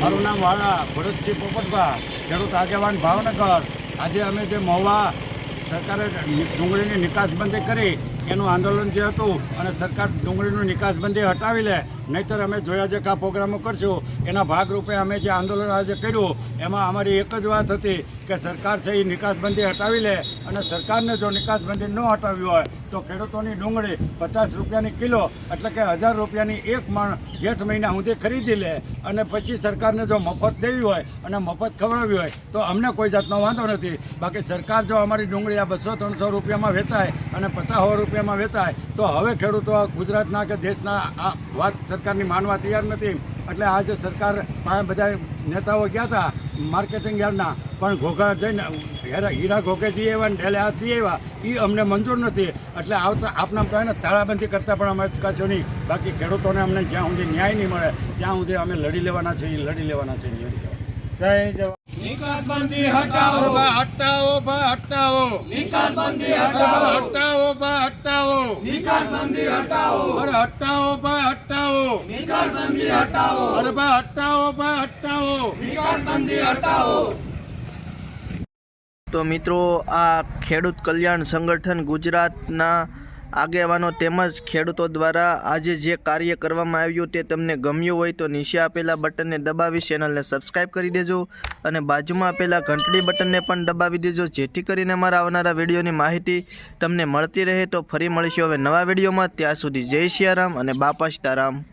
મારું નામ વાળા ભરતસિંહ પોપટભા ખેડૂત આગેવાન ભાવનગર. આજે અમે જે મહુવા સરકારે ડુંગળીની નિકાસબંધી કરી, એનું આંદોલન જે હતું અને સરકાર ડુંગળીનું નિકાસબંધી હટાવી લે નહીંતર અમે જોયા જે આ પ્રોગ્રામો કરશું, એના ભાગરૂપે અમે જે આંદોલન આજે કર્યું, એમાં અમારી એક જ વાત હતી કે સરકાર છે એ નિકાસબંધી હટાવી લે અને સરકારને જો નિકાસબંધી ન હટાવી હોય, તો ખેડૂતોની ડુંગળી પચાસ રૂપિયાની કિલો એટલે કે હજાર રૂપિયાની એક મણ જેઠ મહિના સુધી ખરીદી લે અને પછી સરકારને જો મફત દેવી હોય અને મફત ખવડાવી હોય, તો અમને કોઈ જાતનો વાંધો નથી. બાકી સરકાર જો અમારી ડુંગળી આ બસો ત્રણસો રૂપિયામાં વેચાય અને પચાસ રૂપિયામાં વેચાય, તો હવે ખેડૂતો ગુજરાતના કે દેશના આ વાત સરકારની માનવા તૈયાર નથી. એટલે આજે સરકાર બધા નેતાઓ ગયા હતા માર્કેટિંગ યાર્ડના પણ ઘોઘા જઈને હીરા ઘોઘેજી આવ્યા ને ઢેલે હાથ એવા આવ્યા એ અમને મંજૂર નથી. એટલે આવતા આપના પ્રમાણે તાળાબંધી કરતાં પણ અમે અચકાશો નહીં. બાકી ખેડૂતોને અમને જ્યાં સુધી ન્યાય નહીં મળે ત્યાં સુધી અમે લડી લેવાના છે લડી લેવાના છે લડી લેવાના જય જવાન. નિકાસબંધી હટાવો. હટાવો હટાવો નિકાસબંધી બા હટાવો. હટાવો. બા હટાવો. નિકાસબંધી હટાવો અરે હટાવો. ભાઈ હટાવો નિકાસબંધી હટાવો. અરે ભાઈ હટાવો ભાઈ હટાવો. નિકાસબંધી હટાવો. તો મિત્રો આ ખેડૂત કલ્યાણ સંગઠન ગુજરાતના આગેવાનો તેમજ ખેડૂતો દ્વારા આજે જે કાર્ય કરવામાં આવ્યું તે તમને ગમ્યું હોય તો નીચે આપેલા બટનને દબાવી ચેનલને સબસ્ક્રાઈબ કરી દેજો અને બાજુમાં આપેલા ઘંટડી બટનને પણ દબાવી દેજો, જેથી કરીને મારા આવનારા વિડીયોની માહિતી તમને મળતી રહે તો ફરી મળીશું હવે નવા વિડીયોમાં. ત્યાં સુધી જય સિયારામ અને બાપા સીતારામ.